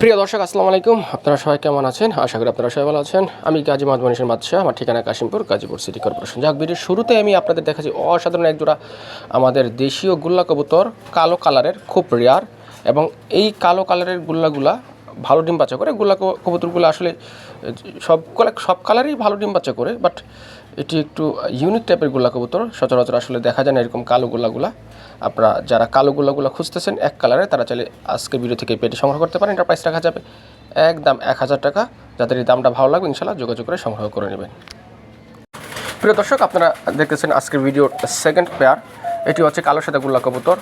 প্রিয় দর্শক, আসসালামু আলাইকুম। আপনারা সবাই কেমন আছেন? আশা করি আপনারা সবাই ভালো আছেন। আমি গাজী মাহমুদ মনীষের বাদশাহ, আমার ঠিকানা কাশিমপুর, গাজীপুর সিটি কর্পোরেশন। যাক, ভিডিওর শুরুতে আমি আপনাদের দেখাচ্ছি অসাধারণ একজোড়া আমাদের দেশীয় গুল্লা কবুতর, কালো কালারের, খুব রেয়ার এবং এই কালো কালারের গুল্লাগুলা ভালো ডিম বাচ্চা করে। গুল্লা কবুতরগুলো আসলে, সব সব কালারই ভালো ডিম বাচ্চা করে বাট এটি একটু ইউনিক টাইপের গোল্লা কবুতর। সচরাচর আসলে দেখা যায় না এরকম কালো গোল্লাগুলা। আপনারা যারা কালো গোল্লাগুলো খুঁজতেছেন, এক কালারে তারা চাইলে আজকের ভিডিও থেকে পেটে সংগ্রহ করতে পারেন। এটার প্রাইস রাখা যাবে একদম এক হাজার টাকা। যাদের এই দামটা ভালো লাগবে ইনশাল্লাহ যোগাযোগ করে সংগ্রহ করে নেবেন। প্রিয় দর্শক, আপনারা দেখতেছেন আজকের ভিডিওর সেকেন্ড পেয়ার এটি হচ্ছে কালো সাদা গোল্লা কবুতর।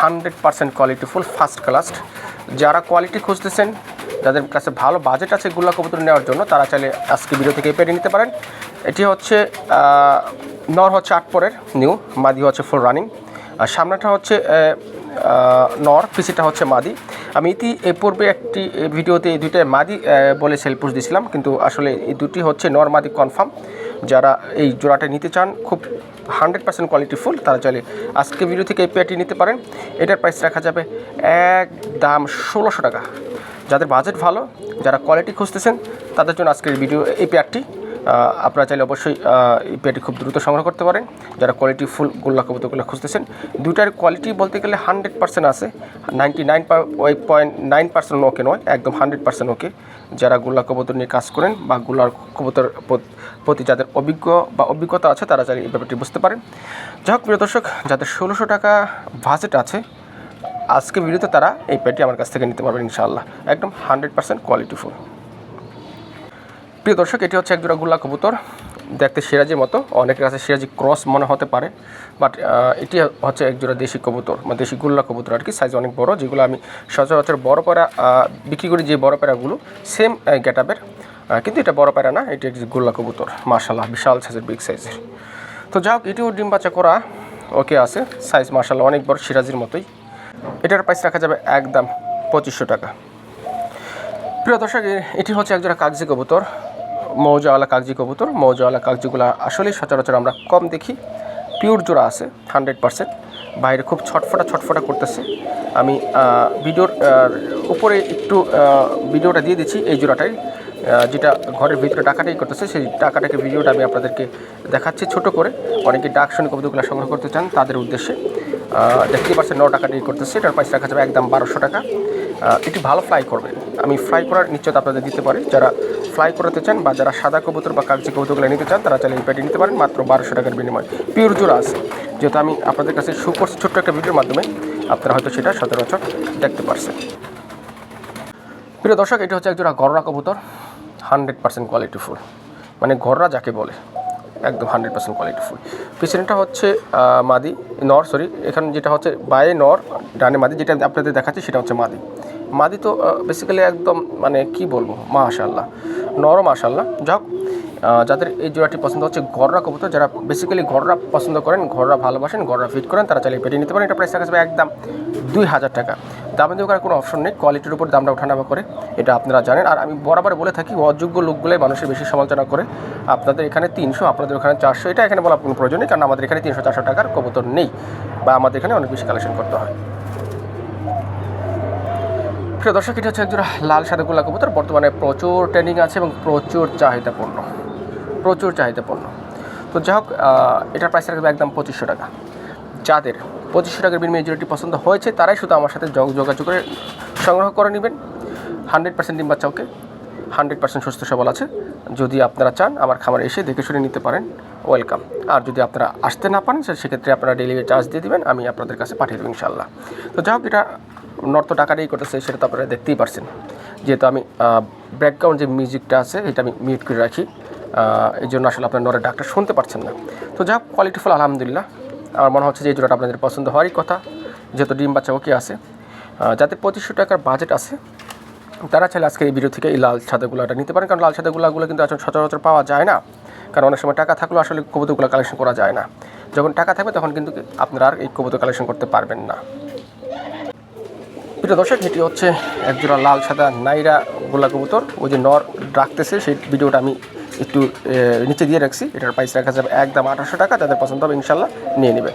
Hundred percent quality full first class যারা কোয়ালিটি খুঁজতেছেন, যাদের কাছে ভালো বাজেট আছে গোল্লা কবুতর নেওয়ার জন্য, তারা চাইলে আজকে ভিডিও থেকে পেরে নিতে পারেন। এটি হচ্ছে নর হচ্ছে আট পরের নিউ মাদি হচ্ছে ফুল রানিং আর সামনেটা হচ্ছে নর পিছিটা হচ্ছে মাদি। আমি ইতি পূর্বে একটি ভিডিওতে এই দুইটাই মাদি বলে সেল পুষ দিয়েছিলাম কিন্তু আসলে এই দুটি হচ্ছে নর, মাদি কনফার্ম। যারা এই জোড়াটা নিতে চান, খুব হান্ড্রেড পার্সেন্ট কোয়ালিটি ফুল, তারা চাইলে আজকে ভিডিও থেকে এই পেয়ারটি নিতে পারেন। এটার প্রাইস রাখা যাবে এক দাম ষোলোশো টাকা। যাদের বাজেট ভালো, যারা কোয়ালিটি খুঁজতেছেন, তাদের জন্য আজকের ভিডিও, এই পেয়ারটি আপনারা চাইলে অবশ্যই পেয়ারটি খুব দ্রুত সংগ্রহ করতে পারেন। যারা কোয়ালিটি ফুল গোল্লা কবুতরগুলো খুঁজতেছেন, দুইটার কোয়ালিটি বলতে গেলে হান্ড্রেড পার্সেন্ট আছে। Ninety nine point nine percent okay নয়, একদম হান্ড্রেড পার্সেন্ট ওকে যারা গোল্লা কবুতর নিয়ে কাজ করেন বা গোল্লার কবুতর প্রতি যাদের অভিজ্ঞ বা অভিজ্ঞতা আছে, তারা চাইলে এই ব্যাপারটি বুঝতে পারেন। যাই হোক, প্রিয় দর্শক, যাদের ষোলোশো টাকা বাজেট আছে আজকে ভিডিওতে তারা এই পেটি আমার কাছ থেকে নিতে পারবেন ইনশাআল্লাহ। একদম হান্ড্রেড পার্সেন্ট কোয়ালিটিফুল প্রিয় দর্শক, এটি হচ্ছে একজোড়া গুল্লা কবুতর। দেখতে সিরাজির মতো। অনেকের কাছে সিরাজি ক্রস মনে হতে পারে, বাট এটি হচ্ছে একজোড়া দেশি কবুতর মানে দেশি গোল্লা কবুতর আর কি। সাইজ অনেক বড়, যেগুলো আমি সচরাচর বড় প্যারা বিক্রি করি যে বড় প্যারাগুলো, সেম গেট আপের কিন্তু এটা বড় প্যারা না, এটি একটি গুল্লা কবুতর। মার্শাল্লাহ বিশাল সাইজের বিগ সাইজের তো যাই হোক, এটিও ডিম বাচ্চা করা ওকে আছে। সাইজ মার্শাল্লাহ অনেক বড়, সিরাজির মতোই। এটার প্রাইস রাখা যাবে একদম পঁচিশশো টাকা। প্রিয় দর্শক এটি হচ্ছে একজোড়া কাগজি কবুতর। মৌজাওয়ালা কাগজি কবুতর মৌজাওয়ালা কাগজিগুলো আসলেই সচরাচর আমরা কম দেখি। পিওর জোড়া আছে হান্ড্রেড পারসেন্ট বাইরে খুব ছটফটা ছটফটা করতেছে। আমি ভিডিওর উপরে একটু ভিডিওটা দিয়ে দিচ্ছি এই জোড়াটাই। যেটা ঘরের ভিতরে ডাকাটাই করতেছে সেই টাকাটাকে ভিডিওটা আমি আপনাদেরকে দেখাচ্ছি ছোট করে। অনেকে ডাক শুনে কবুতরগুলো সংগ্রহ করতে চান তাদের উদ্দেশ্যে। আহ, দেখতেই পাচ্ছেন ন টাকাটাই করতেছে এটার প্রাইস রাখা যাবে একদম বারোশো টাকা। এটি ভালো ফ্লাই করবে। আমি ফ্লাই করার নিশ্চয়তা আপনাদের দিতে পারি। যারা ফ্লাই করাতে চান বা যারা সাদা কবুতর বা কাগজি কবুতরগুলো নিতে চান, তারা চাইলে এই প্যাটি নিতে পারেন, মাত্র বারোশো টাকার বিনিময়। পিওর জোড়া আছে। যেহেতু আমি আপনাদের কাছে করছি ছোট্ট একটা ভিডিওর মাধ্যমে আপনারা হয়তো সেটা সচরাচর দেখতে পারছেন। প্রিয় দর্শক, এটা হচ্ছে একজোড়া গররা কবুতর হান্ড্রেড পার্সেন্ট কোয়ালিটি ফুল। মানে গররা যাকে বলে, একদম হান্ড্রেড পার্সেন্ট কোয়ালিটি ফুল। পিছনেটা হচ্ছে মাদি, নর সরি এখানে যেটা হচ্ছে বায়ে নর, ডানে মাদি, যেটা আপনাদের দেখাচ্ছি সেটা হচ্ছে মাদি। মাদি তো বেসিক্যালি একদম মানে কি বলব মাশাল্লাহ নরম মাশাল্লাহ যাক যাদের এই জোড়াটি পছন্দ হচ্ছে গররা কবুতর, যারা বেসিক্যালি ঘররা পছন্দ করেন ঘররা ভালোবাসেন ঘররা ফিট করেন, তারা চালিয়ে পেটে নিতে পারেন। এটা প্রাইস যাবে একদম দুই হাজার টাকা। দাম দিয়ে করার কোনো অপশন নেই কোয়ালিটির উপর দামটা ওঠানামা করে, এটা আপনারা জানেন। আর আমি বরাবর বলে থাকি, অযোগ্য লোকগুলোই মানুষের বেশি সমালোচনা করে, আপনাদের এখানে তিনশো, আপনাদের ওখানে চারশো, এটা এখানে বলার কোনো প্রয়োজন নেই, কারণ আমাদের এখানে তিনশো, চারশো টাকার কবুতর নেই, বা আমাদের এখানে অনেক বেশি কালেকশন করতে হয়। প্রিয় দর্শক, এটা হচ্ছে একজোড়া লাল সাদা গোলা কবুতর। বর্তমানে প্রচুর ট্রেনিং আছে এবং প্রচুর চাহিদাপূর্ণ। প্রচুর চাহিদাপূর্ণ। তো যাই হোক এটার প্রাইস রাখবে একদম পঁচিশশো টাকা। যাদের পঁচিশশো টাকার বিনিময়ে জুড়িটি পছন্দ হয়েছে, তারাই শুধু আমার সাথে যোগ- যোগাযোগ করে সংগ্রহ করে নেবেন। হান্ড্রেড পার্সেন্ট ডিম বাচ্চা হান্ড্রেড পার্সেন্ট সুস্থ সবল আছে। যদি আপনারা চান, আমার খামারে এসে দেখে শুনে নিতে পারেন ওয়েলকাম আর যদি আপনারা আসতে না পারেন সেক্ষেত্রে আপনারা ডেলিভারি চার্জ দিয়ে দিবেন, আমি আপনাদের কাছে পাঠিয়ে দেবো ইনশাল্লাহ তো যাই হোক, এটা নর্থ টাকাটাই করতেছে সেটা তো আপনারা দেখতেই পারছেন। যেহেতু আমি ব্যাকগ্রাউন্ড যে মিউজিকটা আছে, এটা আমি মিউট করে রাখি। এই জন্য আসলে আপনার নরের ডাকটা শুনতে পারছেন না। তো হোক কোয়ালিটিফুল আলহামদুলিল্লাহ। আমার মনে হচ্ছে যে এই জোড়াটা আপনাদের পছন্দ হওয়ারই কথা। যেহেতু ডিম বাচ্চা ওকে আছে। যাদের পঁচিশশো টাকার বাজেট আছে, তারা চাইলে আজকে এই ভিডিও থেকে এই লাল সাদাগুলোটা নিতে পারেন। কারণ লাল সাদাগুলোগুলো কিন্তু এখন সচরাচর পাওয়া যায় না। কারণ অনেক সময় টাকা থাকলেও আসলে কবুতরগুলো কালেকশন করা যায় না। যখন টাকা থাকবে, তখন কিন্তু আপনারা আর এই কবুতর কালেকশন করতে পারবেন না। প্রিয় দর্শক, এটি হচ্ছে একজোড়া লাল, সাদা নাইরা গোলা কবুতর। ওই যে নর ডাকতেছে, সেই ভিডিওটা আমি একটু নিচে দিয়ে রাখছি। এটার প্রাইস রাখা যাবে একদম আঠারোশো টাকা তাদের পছন্দ হবে ইনশাল্লাহ নিয়ে নেবে।